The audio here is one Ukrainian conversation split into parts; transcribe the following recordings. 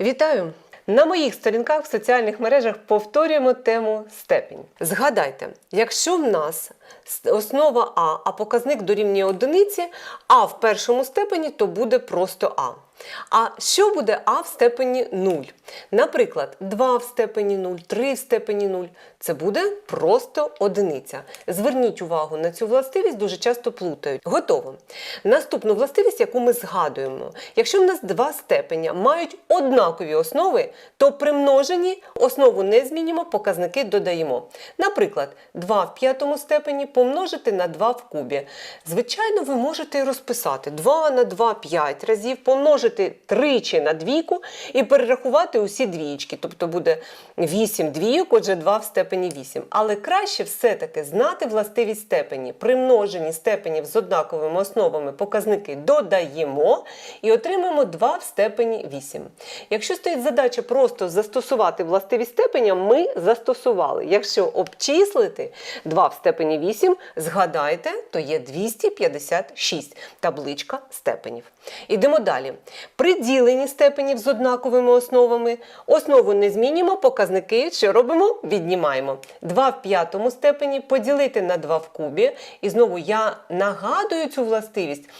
Вітаю! На моїх сторінках в соціальних мережах повторюємо тему степінь. Згадайте, якщо в нас основа А, а показник дорівнює одиниці, А в першому степені, то буде просто А. А що буде А в степені 0? Наприклад, 2 в степені 0, 3 в степені 0. Це буде просто одиниця. Зверніть увагу на цю властивість, дуже часто плутають. Готово. Наступну властивість, яку ми згадуємо. Якщо в нас два степеня мають однакові основи, то при множенні основу не змінюємо, показники додаємо. Наприклад, 2 в п'ятому степені помножити на 2 в кубі. Звичайно, ви можете розписати 2 на 2 5 разів, помножити тричі на двійку і перерахувати усі двієчки. Тобто буде 8 двійок, отже 2 в степені 8. Але краще все-таки знати властивість степені. При множенні степенів з однаковими основами показники додаємо і отримаємо 2 в степені 8. Якщо стоїть задача просто застосувати властивість степеня, ми застосували. Якщо обчислити 2 в степені 8, згадайте, то є 256 табличка степенів. Ідемо далі. При діленні степенів з однаковими основами основу не змінюємо, показники що робимо? Віднімаємо. 2 в п'ятому степені поділити на 2 в кубі. І знову я нагадую цю властивість.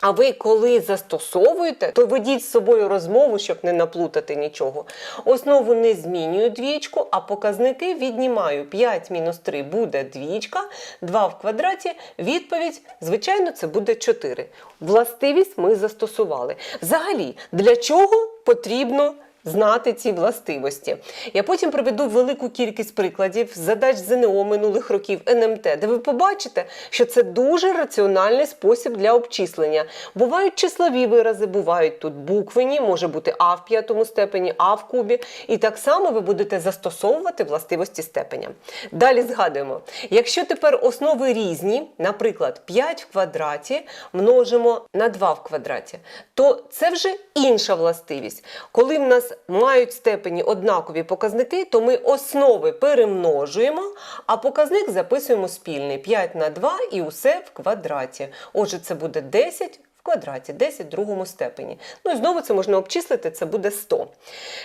А ви коли застосовуєте, то ведіть з собою розмову, щоб не наплутати нічого. Основу не змінюю двічку, а показники віднімаю. 5 мінус 3 буде двічка, 2 в квадраті. Відповідь, звичайно, це буде 4. Властивість ми застосували. Взагалі, для чого потрібно знати ці властивості. Я потім приведу велику кількість прикладів задач ЗНО минулих років НМТ, де ви побачите, що це дуже раціональний спосіб для обчислення. Бувають числові вирази, бувають тут буквені, може бути А в п'ятому степені, А в кубі. І так само ви будете застосовувати властивості степеня. Далі згадуємо, якщо тепер основи різні, наприклад, 5 в квадраті множимо на 2 в квадраті, то це вже інша властивість. Коли в нас мають степені однакові показники, то ми основи перемножуємо, а показник записуємо спільний 5 на 2 і усе в квадраті. Отже, це буде 10 в квадраті, 10 в другому степені. Ну і знову це можна обчислити, це буде 100.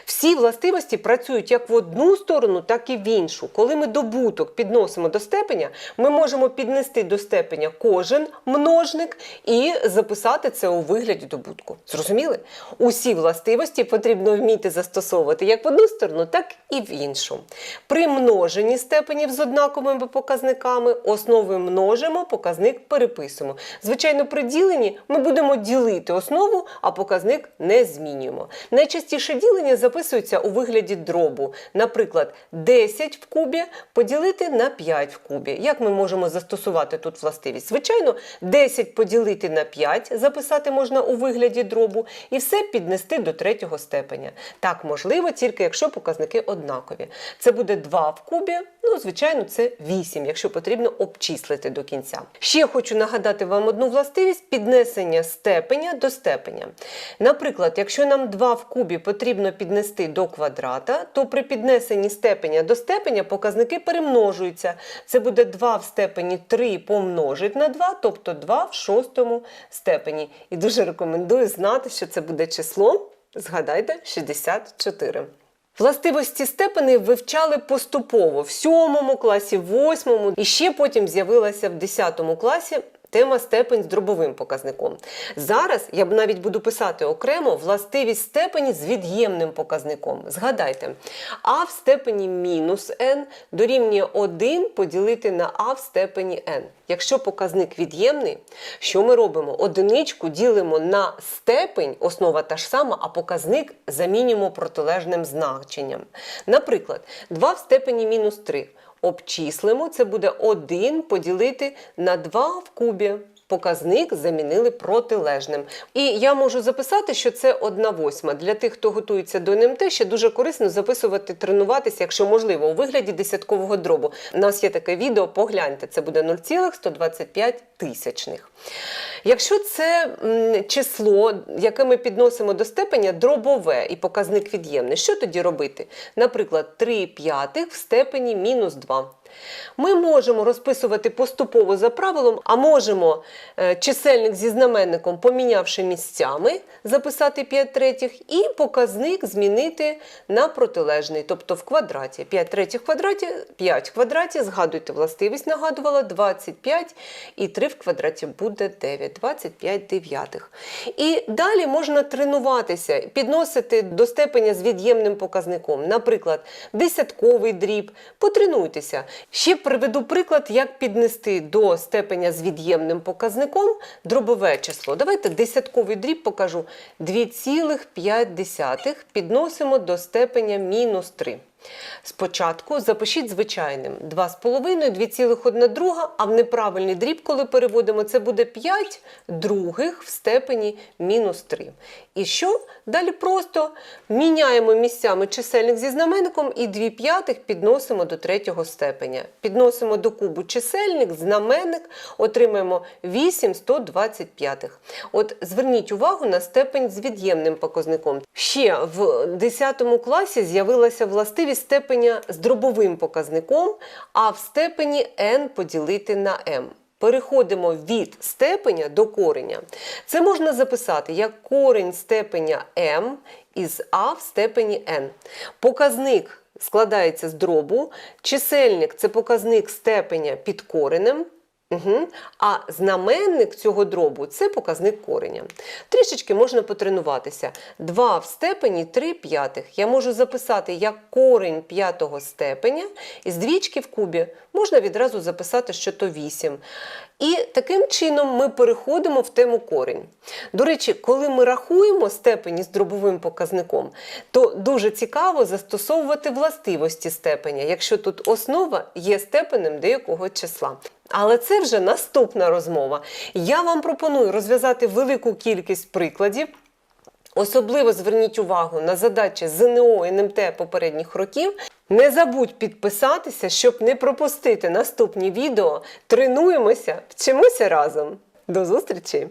Всі властивості працюють як в одну сторону, так і в іншу. Коли ми добуток підносимо до степеня, ми можемо піднести до степеня кожен множник і записати це у вигляді добутку. Зрозуміли? Усі властивості потрібно вміти застосовувати як в одну сторону, так і в іншу. При множенні степенів з однаковими показниками основи множимо, показник переписуємо. Звичайно, при діленні ми будемо ділити основу, а показник не змінюємо. Найчастіше ділення записується у вигляді дробу. Наприклад, 10 в кубі поділити на 5 в кубі. Як ми можемо застосувати тут властивість? Звичайно, 10 поділити на 5 записати можна у вигляді дробу і все піднести до третього степеня. Так можливо, тільки якщо показники однакові. Це буде 2 в кубі, ну, звичайно, це 8, якщо потрібно обчислити до кінця. Ще хочу нагадати вам одну властивість піднесення степеня до степеня. Наприклад, якщо нам 2 в кубі потрібно піднести до квадрата, то при піднесенні степеня до степеня показники перемножуються. Це буде 2 в степені 3 помножить на 2, тобто 2 в шостому степені. І дуже рекомендую знати, що це буде число. Згадайте 64. Властивості степени вивчали поступово в сьомому класі, в восьмому, і ще потім з'явилася в 10 класі. Тема степень з дробовим показником. Зараз я б навіть буду писати окремо властивість степені з від'ємним показником. Згадайте, а в степені мінус n дорівнює 1 поділити на а в степені n. Якщо показник від'ємний, що ми робимо? Одиничку ділимо на степень, основа та ж сама, а показник замінюємо протилежним значенням. Наприклад, 2 в степені мінус 3. Обчислимо, це буде 1 поділити на 2 в кубі. Показник замінили протилежним. І я можу записати, що це 1 восьма. Для тих, хто готується до НМТ, ще дуже корисно записувати, тренуватися, якщо можливо, у вигляді десяткового дробу. У нас є таке відео, погляньте, це буде 0,125 тисячних. Якщо це число, яке ми підносимо до степеня, дробове і показник від'ємний, що тоді робити? Наприклад, 3 п'ятих в степені мінус 2. Ми можемо розписувати поступово за правилом, а можемо е, чисельник зі знаменником, помінявши місцями, записати 5 третіх, і показник змінити на протилежний, тобто в квадраті. 5 третіх в квадраті, 5 в квадраті, згадуйте, властивість нагадувала, 25 і 3 в квадраті буде 9, 25 дев'ятих. І далі можна тренуватися, підносити до степеня з від'ємним показником. Наприклад, десятковий дріб. Потренуйтеся. Ще приведу приклад, як піднести до степеня з від'ємним показником дробове число. Давайте десятковий дріб покажу. 2,5 підносимо до степеня мінус 3. Спочатку запишіть звичайним 2,5, 2,1 друга, а в неправильний дріб, коли переводимо, це буде 5 других в степені мінус 3. І що? Далі просто міняємо місцями чисельник зі знаменником і 2 п'ятих підносимо до третього степеня. Підносимо до кубу чисельник, знаменник, отримаємо 8 125. От зверніть увагу на степень з від'ємним показником. Ще в 10 класі з'явилася властивість степеня з дробовим показником, а в степені n поділити на m. Переходимо від степеня до кореня. Це можна записати як корень степеня m із a в степені n. Показник складається з дробу, чисельник це показник степеня під коренем. Угу. А знаменник цього дробу це показник кореня. Трішечки можна потренуватися. 2 в степені 3 п'ятих. Я можу записати як корень п'ятого степеня, і з двічки в кубі можна відразу записати, що то 8. І таким чином ми переходимо в тему корень. До речі, коли ми рахуємо степені з дробовим показником, то дуже цікаво застосовувати властивості степеня, якщо тут основа є степенем деякого числа. Але це вже наступна розмова. Я вам пропоную розв'язати велику кількість прикладів. Особливо зверніть увагу на задачі ЗНО і НМТ попередніх років. Не забудь підписатися, щоб не пропустити наступні відео. Тренуємося, вчимося разом. До зустрічі!